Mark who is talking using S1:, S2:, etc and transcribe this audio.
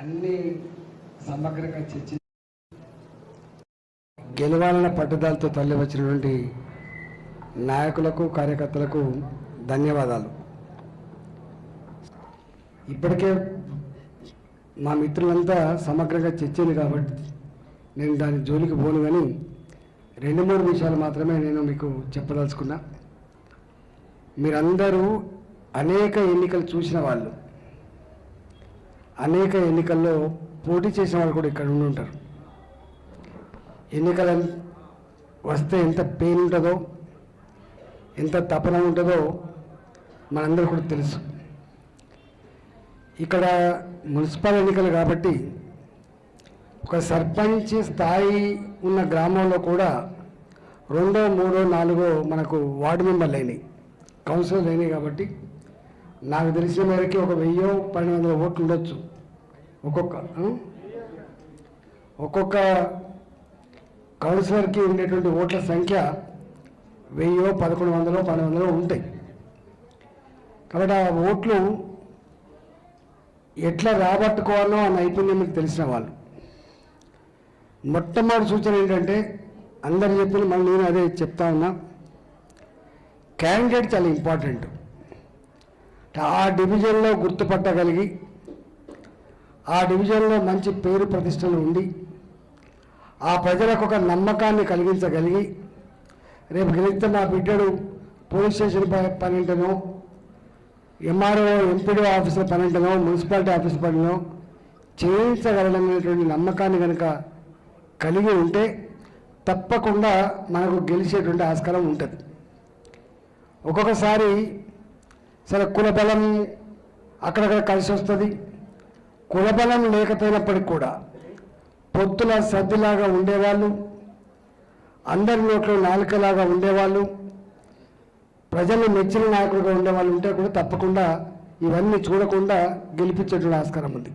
S1: అన్ని సమగ్రంగా చర్చి గెలవాలన్న పట్టుదలతో తల్లి వచ్చినటువంటి నాయకులకు కార్యకర్తలకు ధన్యవాదాలు. ఇప్పటికే మా మిత్రులంతా సమగ్రంగా చర్చింది కాబట్టి నేను దాని జోలికి పోను కానీ రెండు మూడు విషయాలు మాత్రమే నేను మీకు చెప్పదలుచుకున్నా. మీరందరూ అనేక ఎన్నికలు చూసిన వాళ్ళు అనేక ఎన్నికల్లో పోటీ చేసిన వాళ్ళు కూడా ఇక్కడ ఉండి ఉంటారు ఎన్నికలు వస్తే ఎంత పెయిన్ ఉంటుందో ఎంత తపన ఉంటుందో మనందరూ కూడా తెలుసు. ఇక్కడ మున్సిపల్ ఎన్నికలు కాబట్టి ఒక సర్పంచ్ స్థాయి ఉన్న గ్రామంలో కూడా రెండో మూడో నాలుగో మనకు వార్డు మెంబర్లు అయినాయి. కౌన్సిలర్ అయినాయి కాబట్టి నాకు తెలిసిన మేరకి ఒక వెయ్యో పన్నెండు వందల ఓట్లు ఉండొచ్చు. ఒక్కొక్క ఒక్కొక్క కౌన్సిలర్కి ఉండేటువంటి ఓట్ల సంఖ్య వెయ్యో పదకొండు వందలో పన్నెండు వందలో ఉంటాయి. కాబట్టి ఆ ఓట్లు ఎట్లా రాబట్టుకోవాలో ఆ నైపుణ్యం మీకు తెలిసిన వాళ్ళు. మొట్టమొదటి సూచన ఏంటంటే అందరు చెప్పిన మళ్ళీ నేను అదే చెప్తా ఉన్నా క్యాండిడేట్ చాలా ఇంపార్టెంట్. ఆ డివిజన్లో గుర్తుపట్టగలిగి ఆ డివిజన్లో మంచి పేరు ప్రతిష్టలు ఉండి ఆ ప్రజలకు ఒక నమ్మకాన్ని కలిగించగలిగి రేపు గెలిస్తే మా బిడ్డడు police station పనింటనో M R O M P D ఆఫీసుల పనింటనో మున్సిపాలిటీ ఆఫీస్ పనినో చేయించగలననేటువంటి నమ్మకాన్ని కనుక కలిగి ఉంటే తప్పకుండా మనకు గెలిచేటువంటి ఆస్కారం ఉంటుంది. ఒక్కొక్కసారి సరే కులబలం అక్కడక్కడ కలిసి వస్తుంది. కులబలం లేకపోయినప్పటికి కూడా పొత్తుల సర్దిలాగా ఉండేవాళ్ళు అందరి నోట్లో నాలుకలాగా ఉండేవాళ్ళు ప్రజలు మెచ్చిన నాయకులుగా ఉండేవాళ్ళు ఉంటే కూడా తప్పకుండా ఇవన్నీ చూడకుండా గెలిపించేటువంటి ఆస్కారం ఉంది.